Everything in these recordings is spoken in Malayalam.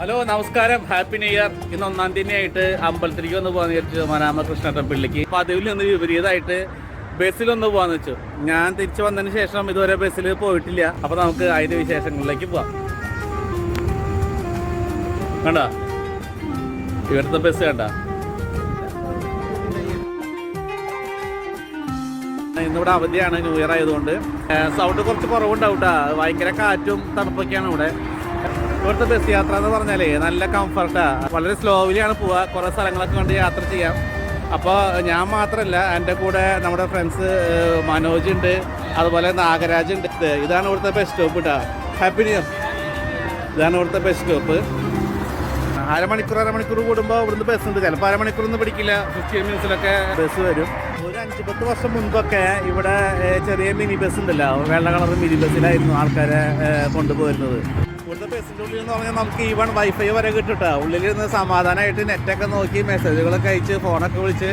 ഹലോ നമസ്കാരം. ഹാപ്പി ന്യൂ ഇയർ ഇന്ന് ഒന്നാം തീയതി ആയിട്ട് അമ്പലത്തിലേക്ക് ഒന്ന് പോകാന്ന് വിചാരിച്ചു മനാമകൃഷ്ണ ടെമ്പിളിലേക്ക് പതിവിൽ നിന്ന് വിപരീതമായിട്ട് ബസ്സിലൊന്ന് പോകാന്ന് വെച്ചു. ഞാൻ തിരിച്ചു വന്നതിന് ശേഷം ഇതുവരെ ബസ്സിൽ പോയിട്ടില്ല. അപ്പൊ നമുക്ക് അതിന്റെ വിശേഷങ്ങളിലേക്ക് പോവാം കണ്ട? ഇവിടുത്തെ ബസ് കണ്ട? ഇന്നിവിടെ അവധിയാണ് ന്യൂ ഇയർ ആയതുകൊണ്ട്. സൗണ്ട് കുറച്ച് കുറവുണ്ടാവും കേട്ടോ ഭയങ്കര കാറ്റും തണുപ്പൊക്കെയാണ് ഇവിടെ. ഇവിടുത്തെ ബസ് യാത്ര എന്ന് പറഞ്ഞാലേ നല്ല കംഫർട്ടാ വളരെ സ്ലോവിലാണ് പോവുക. കുറേ സ്ഥലങ്ങളൊക്കെ കണ്ട് യാത്ര ചെയ്യാം. അപ്പോൾ ഞാൻ മാത്രമല്ല എന്റെ കൂടെ നമ്മുടെ ഫ്രണ്ട്സ് മനോജ് ഉണ്ട്. അതുപോലെ നാഗരാജ് ഉണ്ട്. ഇതാണ് ഇവിടുത്തെ ബസ് സ്റ്റോപ്പ് കേട്ടോ ഹാപ്പി ന്യൂ ഇതാണ് ഇവിടുത്തെ ബസ് സ്റ്റോപ്പ് അരമണിക്കൂർ അരമണിക്കൂർ കൂടുമ്പോൾ ഇവിടുന്ന് ബസ് ഉണ്ട്. ചിലപ്പോൾ അരമണിക്കൂറൊന്നും പിടിക്കില്ല. ഫിഫ്റ്റീൻ മിനിറ്റ്സിലൊക്കെ ബസ് വരും. ഒരു അഞ്ച് പത്ത് വർഷം മുൻപൊക്കെ ഇവിടെ ചെറിയ മിനി ബസ് ഉണ്ടല്ലോ. വെള്ള കളർ മിനി ബസ്സിലായിരുന്നു ആൾക്കാരെ കൊണ്ടുപോയിരുന്നത്. ഇവിടുത്തെ ബസ്സിന്റെ ഉള്ളിൽ എന്ന് പറഞ്ഞാൽ നമുക്ക് ഈവൺ വൈഫൈ വരെ കിട്ടുട്ടോ. ഉള്ളിൽ ഇരുന്ന് സമാധാനമായിട്ട് നെറ്റൊക്കെ നോക്കി മെസ്സേജുകളൊക്കെ അയച്ച് ഫോണൊക്കെ വിളിച്ച്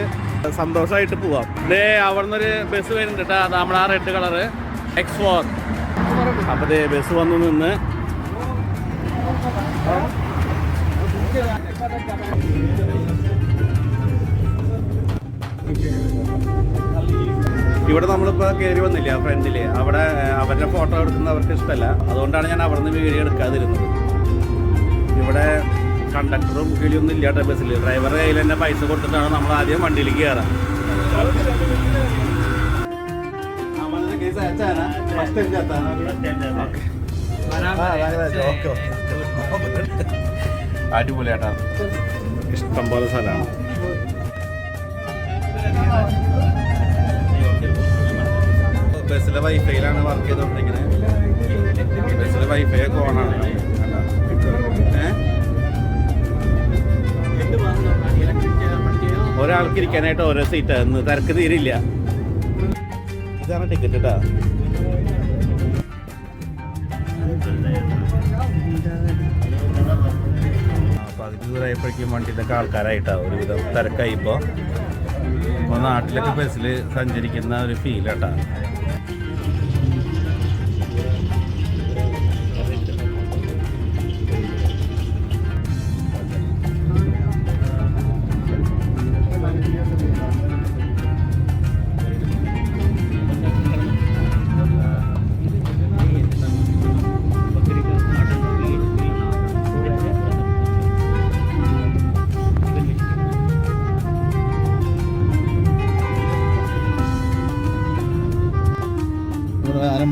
സന്തോഷമായിട്ട് പോവാം. ഡേ അവിടെ നിന്നൊരു ബസ് വരുന്നുണ്ട് കേട്ടോ നമ്മുടെ ആ റെഡ് കളറ് എക്സ് ഫോർ അപ്പോൾ ബസ് വന്നു നിന്ന്. ഇവിടെ നമ്മളിപ്പോൾ കയറി വന്നില്ല ഫ്രണ്ടിൽ അവിടെ അവരുടെ ഫോട്ടോ എടുക്കുന്നത് അവർക്ക് ഇഷ്ടമല്ല അതുകൊണ്ടാണ് ഞാൻ അവിടെ നിന്ന് വീഡിയോ എടുക്കാതിരുന്നത്. ഇവിടെ കണ്ടക്ടറും കിളിയൊന്നും ഇല്ല കേട്ടോ ബസ്സിൽ ഡ്രൈവറുടെ കയ്യിൽ തന്നെ പൈസ കൊടുത്തിട്ടാണ് നമ്മൾ ആദ്യം വണ്ടിയിലേക്ക് കയറാം അടിപൊളിയാട്ടാ ഇഷ്ടംപോലെ സ്ഥലമാണ്. വൈഫൈയിലാണ് വർക്ക് ചെയ്തോണ്ടിരിക്കുന്നത് ബസ്സിൽ വൈഫൈ ഒക്കെ ഓണാണ് ഒരാൾക്ക് ഇരിക്കാനായിട്ട് ഓരോ സീറ്റ് ഇന്ന് തിരക്ക് തീരില്ല ഇതാണ് ടിക്കറ്റ് കേട്ടോ പകുതി ദൂരമായപ്പോഴേക്കും വണ്ടിയിലൊക്കെ ആൾക്കാരായിട്ടാ ഒരുവിധം തിരക്കായിപ്പോ. ഇപ്പോൾ നാട്ടിലൊക്കെ ബസ്സിൽ സഞ്ചരിക്കുന്ന ഒരു ഫീൽ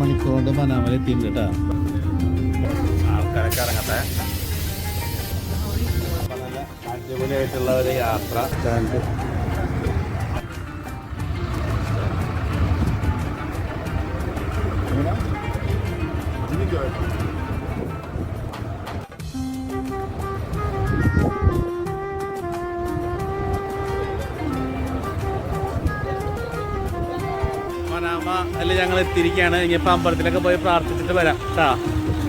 കൊണ്ട് മനാമല എത്തിയിട്ടുണ്ട് കേട്ടോ. ആൾക്കാരൊക്കെ ഇറങ്ങട്ടെ. നല്ല അടിപൊളിയായിട്ടുള്ള ഒരു യാത്ര സ്റ്റാൻഡ് മനാമ അല്ലെ ഞങ്ങൾ എത്തിയിരിക്കുകയാണ്. ഇനിയിപ്പോൾ അമ്പലത്തിലൊക്കെ പോയി പ്രാർത്ഥിച്ചിട്ട് വരാം. കേട്ടാ